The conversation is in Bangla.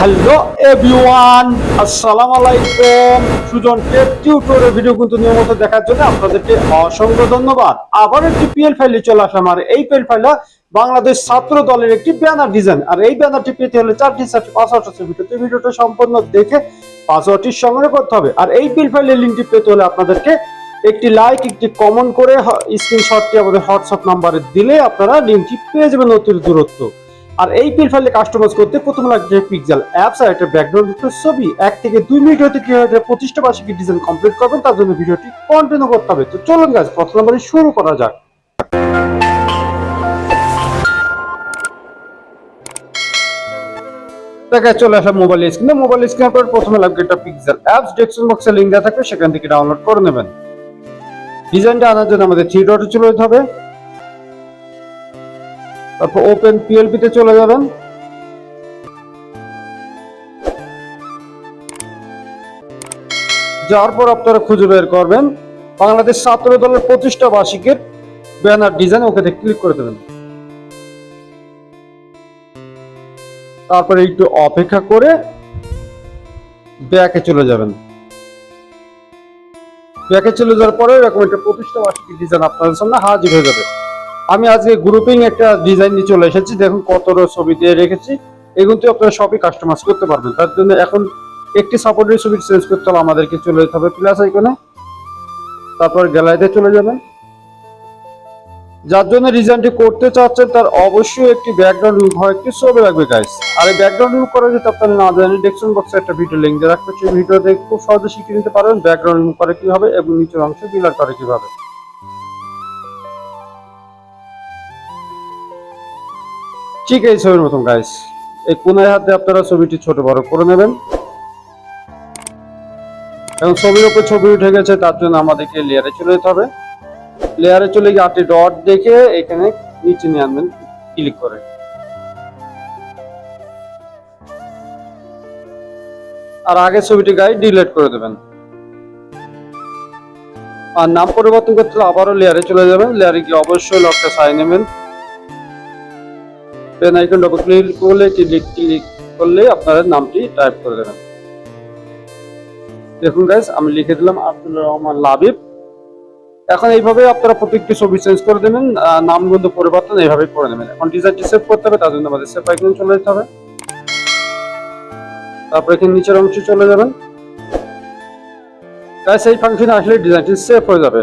হ্যালো এভরিওয়ান, আসসালামু আলাইকুম। সুজন টেক টিউটোরিয়াল ভিডিও কিন্তু নিয়মিত দেখার জন্য আপনাদেরকে অসংখ্য ধন্যবাদ। আবার একটি পিএল ফাইলে চলে আসলাম, আর এই পিএল ফাইলটা বাংলাদেশ ছাত্র দলের একটি ব্যানার ডিজাইন আর এই ব্যানারটি পেতে হলে চারটি চারটি পাসওয়ার্ড আছে ভিডিওতে। ভিডিওটা সম্পূর্ণ দেখে পাসওয়ার্ডটি সংগ্রহ করতে হবে। আর এই পিএল ফাইলের লিঙ্কটি পেতে হলে আপনাদেরকে একটি লাইক একটি কমেন্ট করে স্ক্রিনশটটি আমাদের হোয়াটসঅ্যাপ নাম্বারে দিলে আপনারা লিঙ্কটি পেয়ে যাবেন অতি দূরত্ব। আর এই পিল ফাইলে কাস্টমাইজ করতে প্রথম লাগবে পিক্সেল অ্যাপস আর একটা ব্যাকগ্রাউন্ড ছবি। এক থেকে দুই মিনিট হতে কি হয় পঁচিশটা বার্ষিকী ডিজাইন কমপ্লিট করবেন, তার জন্য ভিডিওটি কন্টিনিউ করতে হবে। তো চলুন গাছ প্রথম নম্বরে শুরু করা যাক। দেখা চলে আসা মোবাইল স্ক্রিনে মোবাইল স্ক্রিনের পর প্রথমে লাগবে একটা পিক্সেল অ্যাপস ডেস্কটপ বক্সে লিঙ্ক দেওয়া থাকবে, সেখান থেকে ডাউনলোড করে নেবেন। ডিজাইনটা আনার জন্য আমাদের থ্রি ডটে চলে যেতে হবে। তারপর ওপেন পিএলপি তে চলে যাবেন। যাওয়ার পর আপনারা খুঁজে বের করবেন। বাংলাদেশ ছাত্র দলের প্রতিষ্ঠা বার্ষিকের ব্যানার ডিজাইন ওকে ক্লিক করে দেবেন। তারপরে একটু অপেক্ষা করে ব্যাকে চলে যাবেন। ব্যাকে চলে যাওয়ার পরে এরকম একটা প্রতিষ্ঠা বার্ষিকী ডিজাইন আপনাদের সামনে হাজির হয়ে যাবে। আমি আজকে গ্রুপিং একটা ডিজাইন নিয়ে চলে এসেছি। দেখুন কত ছবি দিয়ে রেখেছি। এগুলো আপনারা সবই কাস্টমাইজ করতে পারবেন। তার জন্য এখন একটি সাপোর্টের ছবি চেঞ্জ করতে হলে আমাদেরকে চলে যেতে হবে প্লাস আইকনে তারপর গ্যালারিতে চলে যাবেন। যার জন্য ডিজাইনটি করতে চাচ্ছেন, তার অবশ্যই একটি ব্যাকগ্রাউন্ড রিমুভ হয় একটি ছবি লাগবে গাইস আর এই ব্যাকগ্রাউন্ড রিমুভ করা যেতে আপনারা না জানেন ডেসক্রিপশন বক্সে একটা ভিডিও লিংক দিয়ে রাখতে সেই ভিডিওতে খুব সহজে শিখে নিতে পারবেন ব্যাকগ্রাউন্ড রিমুভ করে কীভাবে এবং নিচের অংশ বিলার করে কীভাবে। ঠিক এই ছবির মতন গাইস এই কোনায় হাতে আপনারা ছবিটি ছোট বড় করে নেবেন। এবং ছবির উপর ছবি উঠে গেছে, তার জন্য আমাদেরকে লেয়ারে চলে যেতে হবে। লেয়ারে চলে গিয়ে আটটি ডট দেখে এখানে নিচে নিয়ে আনবেন ক্লিক করে। আর আগে ছবিটি গায়ে ডিলেট করে দেবেন। আর নাম পরিবর্তন করতে আবারও লেয়ারে চলে যাবেন। লেয়ারে গিয়ে অবশ্যই লকটা সাই নেবেন। পেন আইকন ডবল ক্লিক করলে ক্লিক ক্লিক করলে আপনারা নামটি টাইপ করে দেবেন। দেখুন গাইস আমি লিখে দিলাম আব্দুল রহমান লাবিব। এখন এইভাবে আপনারা প্রত্যেকটি ছবি চেঞ্জ করে দেবেন আহ, নাম কিন্তু পরিবর্তন এইভাবে করে নেবেন। এখন ডিজাইনটি সেভ করতে হবে তার জন্য আমাদের সেভ আইকন চলে যেতে হবে। তারপর এখানে নিচের অংশে চলে যাবেন। গাইস এই ফাংশনে আসলে ডিজাইনটি সেভ হয়ে যাবে।